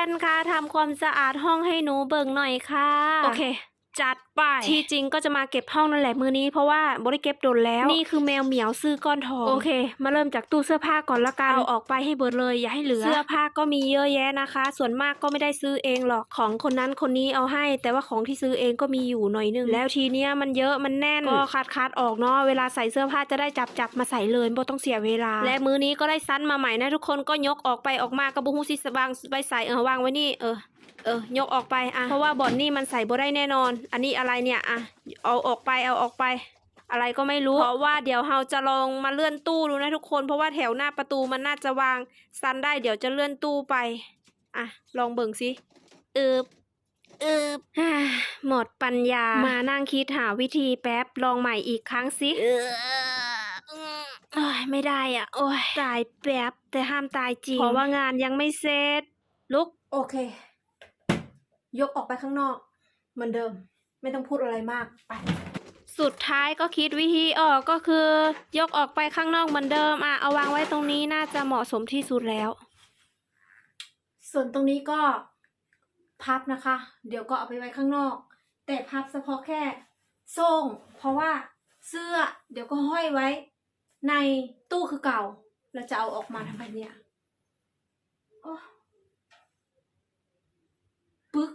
ว่นคะทำความสะอาดห้องให้หนูเบิ่งหน่อยค่ะ โอเค ไป ที่จริงก็จะมาเก็บห้องนั่นแหละมือนี้เพราะว่าบริเก็บโดนแล้วนี่คือแมวเหมียวซื้อก้อนทองโอเค มาเริ่มจากตู้เสื้อผ้าก่อนละกันเอาออกไปให้เบิดเลยอย่าให้เหลือเสื้อผ้าก็มีเยอะแยะนะคะ ส่วนมากก็ไม่ได้ซื้อเองหรอกของคนนั้นคนนี้เอาให้ แต่ว่าของที่ซื้อเองก็มีอยู่หน่อยนึงแล้วทีเนี้ยมันเยอะมันแน่นก็คัดคัดๆออกเนาะเวลาใส่เสื้อผ้าจะได้จับจับๆมาใส่เลยไม่ต้องเสียเวลา และมือนี้ก็ได้ซันมาใหม่นะทุกคนก็ยกออกไปออกมากระบุงซิสบางไปใส่เออวางไว้นี่เออ เออยกออกไปอะเพราะว่าบ่อนนี่มันใส่บ่ได้แน่นอน อันนี้อะไรเนี่ยอะเอาออกไปเอาออกไป อะไรก็ไม่รู้ เพราะว่าเดี๋ยวเราจะลองมาเลื่อนตู้ดูนะทุกคน เพราะว่าแถวหน้าประตูมันน่าจะวางซันได้เดี๋ยวจะเลื่อนตู้ไปอะลองเบิ่งสิเออเออหมดปัญญา มานั่งคิดหาวิธีแป๊บลองใหม่อีกครั้งสิเออโอ้ยไม่ได้อะ โอ้ยตายแป๊บแต่ห้ามตายจริง เพราะว่างานยังไม่เสร็จลุก โอเค ยกออกไปข้างนอก เหมือนเดิม ไม่ต้องพูดอะไรมากไป สุดท้ายก็คิดวิธีออกก็คือ ยกออกไปข้างนอกเหมือนเดิมอะเอาวางไว้ตรงนี้น่าจะเหมาะสมที่สุดแล้ว ส่วนตรงนี้ก็พับนะคะ เดี๋ยวก็เอาไปไว้ข้างนอก แต่พับเฉพาะแค่ส่งเพราะว่าเสื้อเดี๋ยวก็ห้อยไว้ ในตู้คือเก่า เราจะเอาออกมาทำไมเนี่ย โอ้ปึ๊ก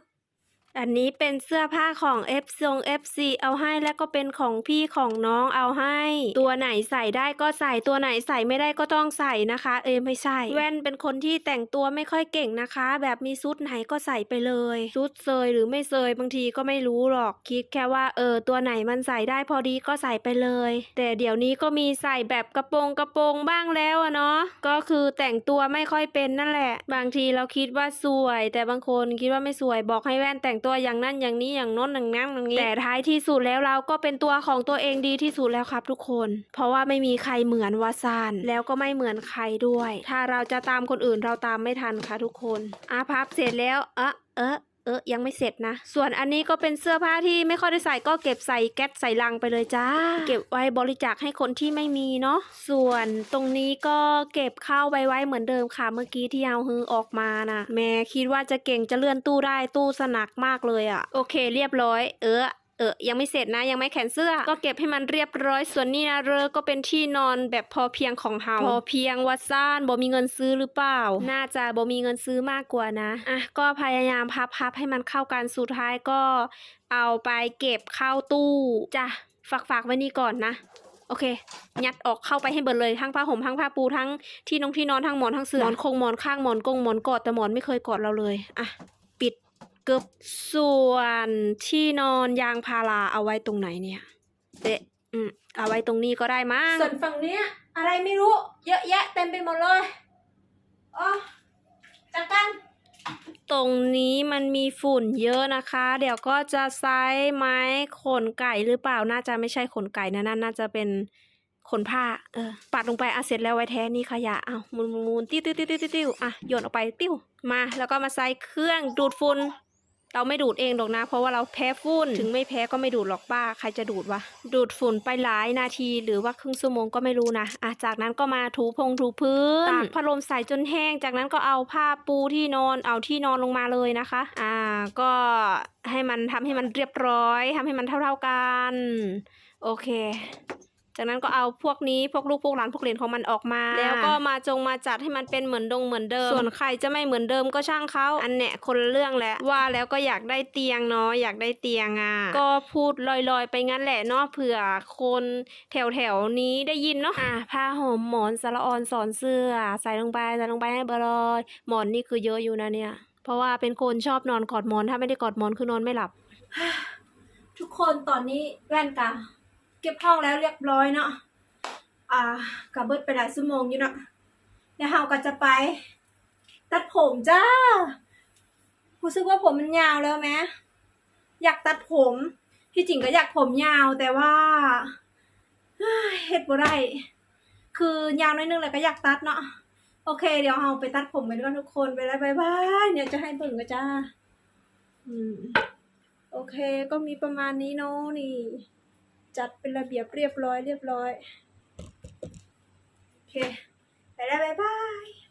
อันนี้เป็นเสื้อผ้าของ F ทรง FC เอาให้แล้วก็เป็นของพี่ของน้องเอาให้ ตัวไหนใส่ได้ก็ใส่ตัวไหนใส่ไม่ได้ก็ต้องใส่นะคะ เอไม่ใช่ แว่นเป็นคนที่แต่งตัวไม่ค่อยเก่งนะคะ แบบมีซุดไหนก็ใส่ไปเลยซุดเซยหรือไม่เซยบางทีก็ไม่รู้หรอกคิดแค่ว่าเออตัวไหนมันใส่ได้พอดีก็ใส่ไปเลย แต่เดี๋ยวนี้ก็มีใส่แบบกระโปรงกระโปรงบ้างแล้วอะเนาะก็คือแต่งตัวไม่ค่อยเป็นนั่นแหละ บางทีเราคิดว่าสวย แต่บางคนคิดว่าไม่สวยบอกให้แว่นแต่งตัวอย่างนั้นอย่างนี้อย่างโน้นอย่างนั้นอย่างนี้ แต่ท้ายที่สุดแล้วเราก็เป็นตัวของตัวเองดีที่สุดแล้วครับทุกคน เพราะว่าไม่มีใครเหมือนวาซานแล้วก็ไม่เหมือนใครด้วย ถ้าเราจะตามคนอื่นเราตามไม่ทันค่ะทุกคนอาพับเสร็จแล้วเออเออ เออยังไม่เสร็จนะ ส่วนอันนี้ก็เป็นเสื้อผ้าที่ไม่ค่อยได้ใส่ก็เก็บใส่แก๊สใส่ลังไปเลยจ้า เก็บไว้บริจาคให้คนที่ไม่มีเนาะ ส่วนตรงนี้ก็เก็บข้าวไว้ไว้เหมือนเดิมค่ะ เมื่อกี้ที่เอาฮือออกมานะแม่คิดว่าจะเก่งจะเลื่อนตู้ได้ตู้สนักมากเลยอะ่ะ โอเค เรียบร้อย เออ เออ ยังไม่เสร็จนะ ยังไม่แขวนเสื้อ ก็เก็บให้มันเรียบร้อย ส่วนนี่นะเรอก็เป็นที่นอนแบบพอเพียงของเฮา พอเพียงวัดซ่านบ่มีเงินซื้อหรือเปล่า น่าจะบ่มีเงินซื้อมากกว่านะ อะ ก็พยายามพับพับให้มันเข้ากัน สุดท้ายก็เอาไปเก็บเข้าตู้จ้ะ ฝากฝากไว้นี่ก่อนนะ โอเค ยัดออกเข้าไปให้เบิดเลย ทั้งผ้าห่ม ทั้งผ้าปู ทั้งที่นงที่นอน ทั้งหมอน ทั้งเสื่อ หมอนคงหมอนข้างหมอนกงหมอนกอด แต่หมอนไม่เคยกอดเราเลย อะปิด เกือบส่วนที่นอนยางพาราเอาไว้ตรงไหนเนี่ยเดะอืมเอาไว้ตรงนี้ก็ได้มั้งส่วนฝั่งเนี้ย อะไรไม่รู้ เยอะแยะเต็มไปหมดเลยอ๋อจัดการตรงนี้มันมีฝุ่นเยอะนะคะ เดี๋ยวก็จะใช้ไม้ขนไก่หรือเปล่าน่าจะไม่ใช่ขนไก่นะนั่นน่าจะเป็นขนผ้าเออปัดลงไปอะเสร็จแล้วไว้แท้นี่ขยะอ้าวหมุนหมุนหมุนติ้วติ้วติ้วติ้วติ้วติ้วอะโยนออกไปติ้วมา แล้วก็มาใส่เครื่องดูดฝุ่น เราไม่ดูดเองหรอกนะ เพราะว่าเราแพ้ฝุ่น ถึงไม่แพ้ก็ไม่ดูดหรอกป้า ใครจะดูดวะ ดูดฝุ่นไปหลายนาที หรือว่าครึ่งชั่วโมงก็ไม่รู้นะอะจากนั้นก็มาถูพงถูพื้นตากพัดลมใส่จนแห้ง จากนั้นก็เอาผ้าปูที่นอน เอาที่นอนลงมาเลยนะคะ อ่า ก็ให้มันทำให้มันเรียบร้อยทำให้มันเท่า ๆกัน โอเค จากนั้นก็เอาพวกนี้พวกลูกพวกหลานพวกเหลนของมันออกมา แล้วก็มาจงมาจัดให้มันเป็นเหมือนดงเหมือนเดิม ส่วนใครจะไม่เหมือนเดิมก็ช่างเขาอันเนี้ยคนละเรื่องแหละว่าแล้วก็อยากได้เตียงเนาะอยากได้เตียงอะก็พูดลอยๆ ไปงั้นแหละเนาะเผื่อคนแถวแถวๆนี้ได้ยินเนาะอะผ้าห่มหมอนสารออนสอนเสื้อ ใส่ลงไปใส่ลงไปให้เบอร์เลยหมอนนี่คือเยอะอยู่นะเนี่ย เพราะว่าเป็นคนชอบนอนกอดหมอนถ้าไม่ได้กอดหมอนคือนอนไม่หลับ ทุกคนตอนนี้แว่นกะเก็บห้องแล้วเรียบร้อยเนาะอ่ากับเบิดไปหลายชั่วโมงอยู่เนาะเดี๋ยวเราก็จะไป ตัดผมจ้ารู้สึกว่าผมมันยาวแล้วไหมอยากตัดผมที่จริงก็อยากผมยาวแต่ว่าเฮ้ยเฮ็ดบ่ได้คือยาวน้อยนึงแล้วก็อยากตัดเนาะโอเค เดี๋ยวเราไปตัดผมกันก่อนทุกคนไปแล้วบายบายเนี่ยจะให้เบิ่งก็จ้าอืมโอเค ก็มีประมาณนี้เนาะนี่ จัดเป็นระเบียบเรียบร้อยเรียบร้อย โอเค ไปแล้ว บ๊ายบาย